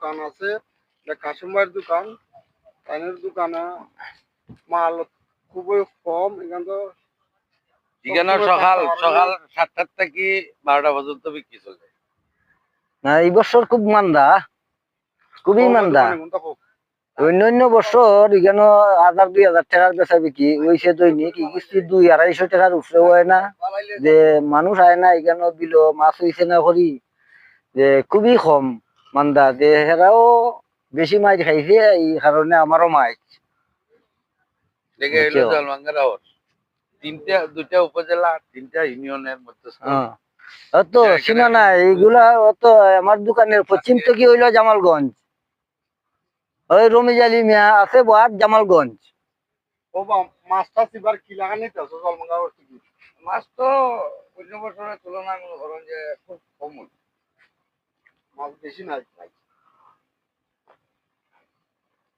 দোকান আছে এটা দোকান তাইনের দোকানে মাল খুবই কম এখান তো এখানে সকাল সকাল সাতটার থেকে বারোটা পর্যন্ত বিক্রি চলে। না এই বছর খুব মান্দা খুবই মান্দা। অন্য অন্য বছর এখানে হাজার দুই হাজার টাকার বেচা বিক্রি ওইসে দৈনিক কিস্তি দুই আড়াইশো টাকার উপরে হয় না। যে মানুষ আয় না এখানে দিল মাছ হইছে না করি যে খুবই কম। মান্দা হেরাও বেশি মাছ খাইছে এই কারণে আমারও মাছ তিনটা দুইটা উপজেলা তিনটা ইউনিয়নের মধ্যে হ্যাঁ। অত সীমা এইগুলা অত আমার দোকানের পশ্চিম থেকে হইল জামালগঞ্জ। ওই রমিজ আলী মিয়া আছে বাদ জামালগঞ্জ। ও মাছটা সিবার কি জলমঙ্গা মাছ তো অন্য বছরের তুলনায় মনে যে খুব কম বেশি নাই